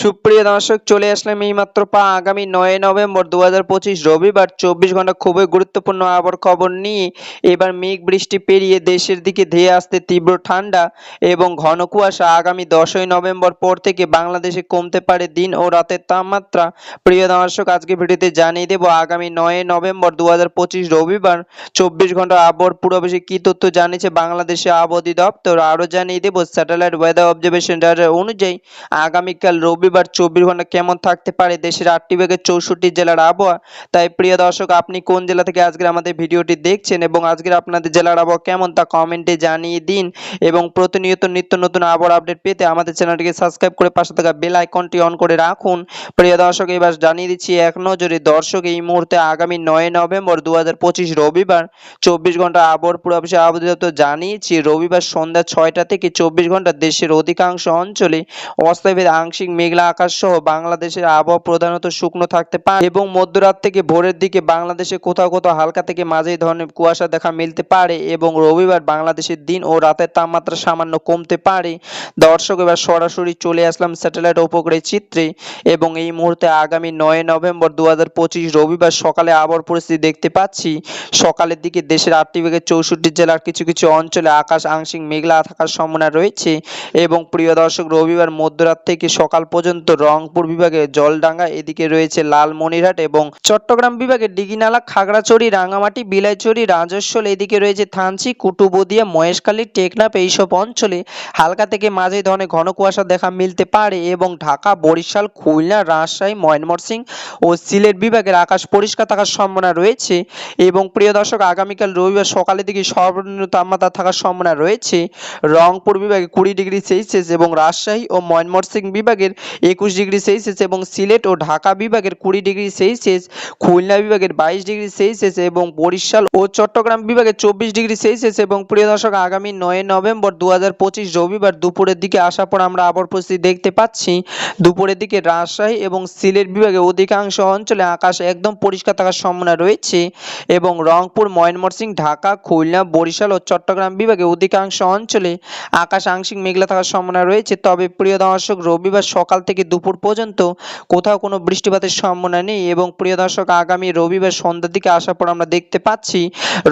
সুপ্রিয় দর্শক, চলে আসলাম এইমাত্র পা আগামী নয় নভেম্বর দু হাজার পঁচিশ রবিবার। চব্বিশ ঘণ্টা খুবই গুরুত্বপূর্ণ আবহাওয়ার খবর নিয়ে এবার মেঘ বৃষ্টি পেরিয়ে দেশের দিকে ধেয়ে আসতে তীব্র ঠান্ডা এবং ঘন কুয়াশা আগামী দশই নভেম্বর পর থেকে বাংলাদেশে কমতে পারে দিন ও রাতের তাপমাত্রা। প্রিয় দর্শক, আজকে ভিডিওতে জানিয়ে দেব আগামী নয় নভেম্বর দু হাজার পঁচিশ রবিবার চব্বিশ ঘণ্টা আবহাওয়ার পূর্বাভাসে কী তথ্য জানিয়েছে বাংলাদেশে আবহাওয়া দপ্তর আরও জানিয়ে দেব স্যাটেলাইট ওয়েদার অবজারভেশন অনুযায়ী আগামীকাল রবিবার চব্বিশ ঘণ্টা কেমন থাকতে পারে দেশের আটটি ভাগের চৌষট্টি জেলার আবহাওয়া? তাই প্রিয় দর্শক, আপনি কোন জেলা থেকে আজকের আমাদের ভিডিওটি দেখছেন এবং আজকের আপনাদের জেলার আবহাওয়া কেমন তা কমেন্টে জানিয়ে দিন এবং প্রতিনিয়ত নিত্য নতুন আবহাওয়ার আপডেট পেতে আমাদের চ্যানেলটিকে সাবস্ক্রাইব করে পাশে থাকা বেল আইকনটি অন করে রাখুন। প্রিয় দর্শক, এবার জানিয়ে দিচ্ছি এক নজরে, দর্শক, এই মুহূর্তে আগামী নয় নভেম্বর দু হাজার পঁচিশ রবিবার চব্বিশ ঘণ্টা আবহাওয়ার পূর্বাভাসে আবহাওয়া জানিয়েছি, রবিবার সন্ধ্যা ছয়টা থেকে চব্বিশ ঘণ্টা দেশের অধিকাংশ অঞ্চলে অস্থায়ীভাবে আংশিক মেঘলা আকাশ সহ বাংলাদেশের আবহাওয়া প্রধানত শুকনো থাকতে পারে এবং মধ্যরাত থেকে ভোরের দিকে বাংলাদেশে কোথাও কোথাও হালকা থেকে মাঝারি ধরনের কুয়াশা দেখা মিলতে পারে এবং রবিবার বাংলাদেশের দিন ও রাতের তাপমাত্রা সামান্য কমতে পারে। দর্শক, এবার সরাসরি চলে আসলাম স্যাটেলাইট উপগ্রহের চিত্রে এবং এই মুহূর্তে আগামী নয় নভেম্বর দু হাজার পঁচিশ রবিবার সকালে আবহাওয়ার পরিস্থিতি দেখতে পাচ্ছি। সকালের দিকে দেশের আটটি ভাগের চৌষট্টি জেলার কিছু কিছু অঞ্চলে আকাশ আংশিক মেঘলা থাকার সম্ভাবনা রয়েছে এবং প্রিয় দর্শক, রবিবার মধ্যরাত থেকে সকাল পর্যন্ত রংপুর বিভাগে জলডাঙ্গা এদিকে রয়েছে লালমনিরহাট এবং চট্টগ্রাম বিভাগে ডিগিনালা, খাগড়াছড়ি রাঙামাটি বিলাইছড়ি, রাজস্বল এদিকে রয়েছে থানচি, কুটুবদিয়া, মহেশখালী, টেকনাফ এইসব অঞ্চলে হালকা থেকে মাঝে ধরনের ঘন কুয়াশা দেখা মিলতে পারে এবং ঢাকা, বরিশাল, খুলনা, রাজশাহী ময়নমরসিং ও সিলেট বিভাগের আকাশ পরিষ্কার থাকার সম্ভাবনা রয়েছে এবং প্রিয় দর্শক, আগামীকাল রবিবার সকালের দিকে সর্বনিম্ন তাপমাত্রা থাকার সম্ভাবনা রয়েছে। রংপুর বিভাগে কুড়ি ডিগ্রি সেলসিয়াস এবং রাজশাহী ও ময়মনসিংহ বিভাগের একুশ ডিগ্রি সেলসিয়াস এবং সিলেট ও ঢাকা বিভাগের কুড়ি ডিগ্রি সেলসিয়াস, খুলনা বিভাগের বাইশ ডিগ্রি সেলসিয়াস এবং বরিশাল ও চট্টগ্রাম বিভাগের চব্বিশ ডিগ্রি সেলসিয়াস এবং প্রিয় দর্শক, আগামী নয় নভেম্বর দু হাজার পঁচিশ রবিবার দুপুরের দিকে আসার পর আমরা আবার পরিস্থিতি দেখতে পাচ্ছি, দুপুরের দিকে রাজশাহী এবং সিলেট বিভাগে অধিকাংশ অঞ্চলে আকাশ একদম পরিষ্কার থাকার সম্ভাবনা রয়েছে এবং রংপুর, ময়মনসিংহ, ঢাকা, খুলনা, বরিশাল ও চট্টগ্রাম বিভাগে অধিকাংশ অঞ্চলে আকাশ আংশিক মেঘলা থাকার সম্ভাবনা রয়েছে। তবে প্রিয় দর্শক, রবিবার সকাল থেকে দুপুর পর্যন্ত কোথাও কোনো বৃষ্টিপাতের সম্ভাবনা নেই এবং প্রিয় দর্শক, আগামী রবিবার সন্ধ্যার দিকে আসার পর আমরা দেখতে পাচ্ছি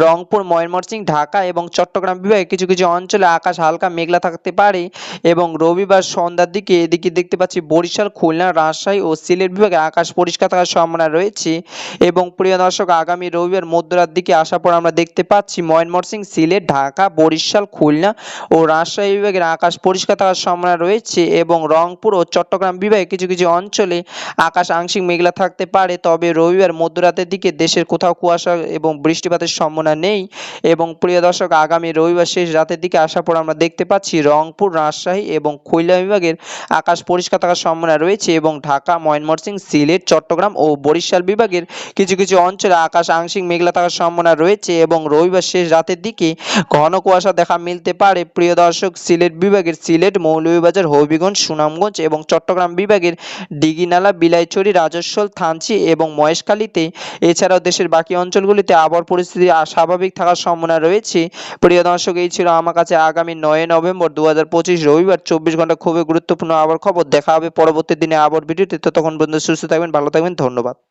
রংপুর, ময়মনসিংহ, ঢাকা এবং চট্টগ্রাম বিভাগে কিছু কিছু অঞ্চলে আকাশ হালকা মেঘলা থাকতে পারে এবং রবিবার সন্ধ্যার দিকে এদিকে দেখতে পাচ্ছি বরিশাল, খুলনা, রাজশাহী ও সিলেট বিভাগে আকাশ পরিষ্কার থাকার সম্ভাবনা রয়েছে এবং প্রিয় দর্শক, আগামী রবিবার মধ্যরাত দিকে আসার পর আমরা দেখতে পাচ্ছি ময়মনসিংহ, সিলেট, ঢাকা, বরিশাল, খুলনা ও রাজশাহী বিভাগের আকাশ পরিষ্কার থাকার সম্ভাবনা রয়েছে এবং রংপুর ও চট্টগ্রাম বিভাগে কিছু কিছু অঞ্চলে আকাশ আংশিক মেঘলা থাকতে পারে, তবে রবিবার মধ্যরাতের দিকে দেশের কোথাও কুয়াশা এবং বৃষ্টিপাতের সম্ভাবনা নেই এবং প্রিয় দর্শক, আগামী রবিবার শেষ রাতের দিকে আসার পর আমরা দেখতে পাচ্ছি রংপুর, রাজশাহী এবং খুলনা বিভাগের আকাশ পরিষ্কার থাকার সম্ভাবনা রয়েছে এবং ঢাকা, ময়মনসিংহ, সিলেট, চট্টগ্রাম ও বরিশাল বিভাগের কিছু কিছু অঞ্চলে আকাশ আংশিক মেঘলা থাকার সম্ভাবনা রয়েছে এবং রবিবার শেষ রাতের দিকে ঘন কুয়াশা দেখা মিলতে পারে। প্রিয় দর্শক, সিলেট বিভাগের সিলেট, মৌলভীবাজার, হবিগঞ্জ, সুনামগঞ্জ এবং চট্টগ্রাম বিভাগের ডিগিনালা, বিলাইছড়ি, রাজস্বল, থানচি এবং মহেশখালীতে। এছাড়াও দেশের বাকি অঞ্চলগুলিতে আবহাওয়ার পরিস্থিতি স্বাভাবিক থাকার সম্ভাবনা রয়েছে। প্রিয় দর্শক, এই ছিল আমার কাছে আগামী নয় নভেম্বর দু হাজার পঁচিশ রবিবার। চব্বিশ ঘণ্টা খুবই গুরুত্বপূর্ণ আবার খবর। দেখা হবে পরবর্তী দিনে আবার ভিডিওতে। ততক্ষণ পর্যন্ত সুস্থ থাকবেন, ভালো থাকবেন, ধন্যবাদ।